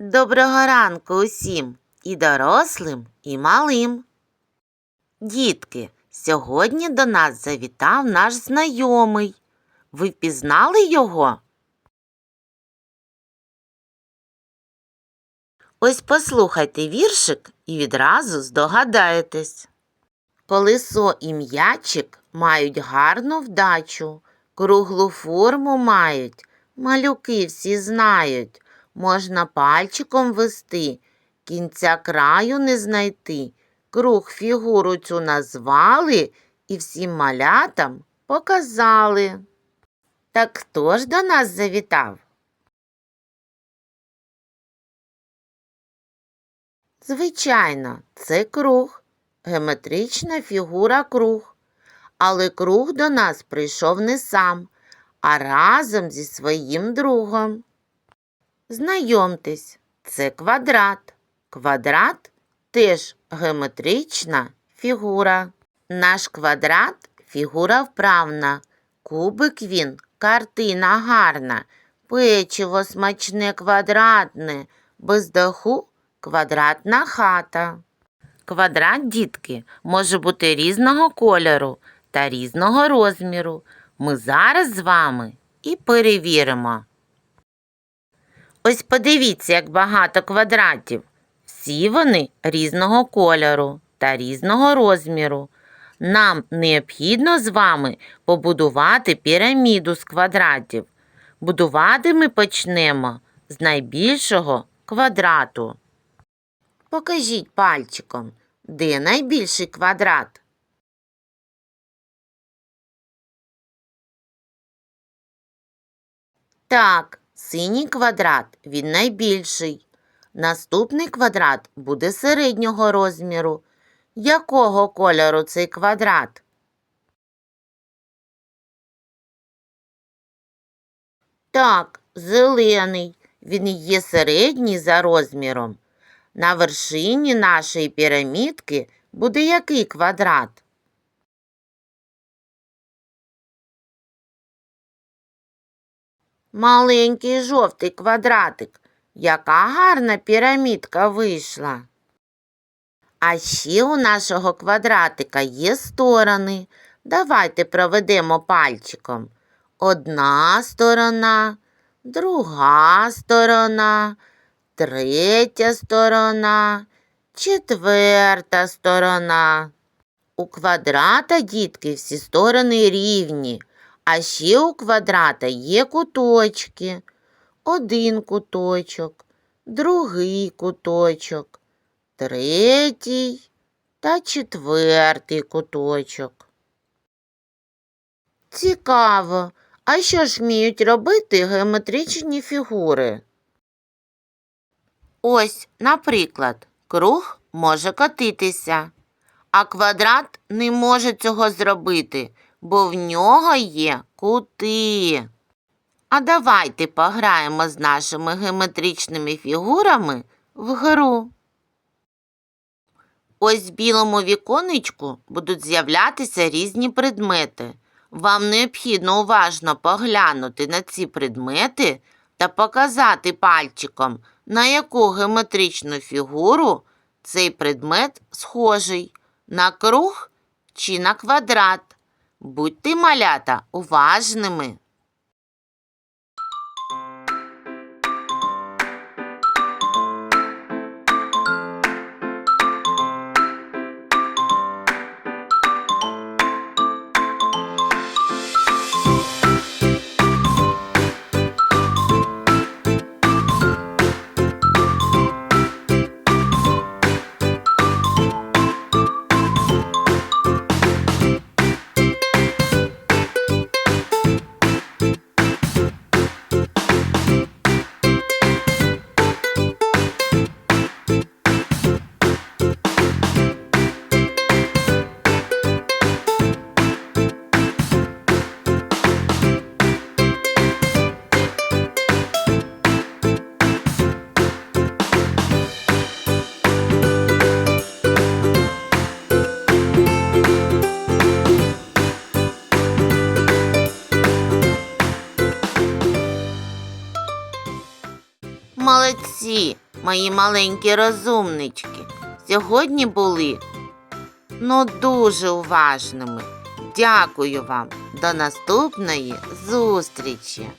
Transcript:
Доброго ранку усім і дорослим, і малим. Дітки, сьогодні до нас завітав наш знайомий. Ви впізнали його? Ось послухайте віршик і відразу здогадаєтесь. Колесо і м'ячик мають гарну вдачу, круглу форму мають, малюки всі знають. Можна пальчиком вести, кінця краю не знайти. Круг фігуру цю назвали і всім малятам показали. Так хто ж до нас завітав? Звичайно, це круг, геометрична фігура круг. Але круг до нас прийшов не сам, а разом зі своїм другом. Знайомтесь, це квадрат. Квадрат теж геометрична фігура. Наш квадрат фігура вправна. Кубик він картина гарна. Печиво смачне квадратне, без даху квадратна хата. Квадрат, дітки, може бути різного кольору та різного розміру. Ми зараз з вами і перевіримо. Ось подивіться, як багато квадратів. Всі вони різного кольору та різного розміру. Нам необхідно з вами побудувати піраміду з квадратів. Будувати ми почнемо з найбільшого квадрату. Покажіть пальчиком, де найбільший квадрат. Так, синій квадрат він найбільший. Наступний квадрат буде середнього розміру. Якого кольору цей квадрат? Так, зелений. Він є середній за розміром. На вершині нашої пірамідки буде який квадрат? Маленький жовтий квадратик. Яка гарна пірамідка вийшла. А ще у нашого квадратика є сторони. Давайте проведемо пальчиком. Одна сторона, друга сторона, третя сторона, четверта сторона. У квадрата, дітки, всі сторони рівні, а ще у квадрата є куточки. Один куточок, другий куточок, третій та четвертий куточок. Цікаво, а що ж вміють робити геометричні фігури? Ось, наприклад, круг може котитися, а квадрат не може цього зробити, бо в нього є кути. А давайте пограємо з нашими геометричними фігурами в гру. Ось в білому віконечку будуть з'являтися різні предмети. Вам необхідно уважно поглянути на ці предмети та показати пальчиком, на яку геометричну фігуру цей предмет схожий на круг чи на квадрат. Будьте малята уважними. Молодці! мої маленькі розумнички. Сьогодні були ну дуже уважними. Дякую вам. До наступної зустрічі!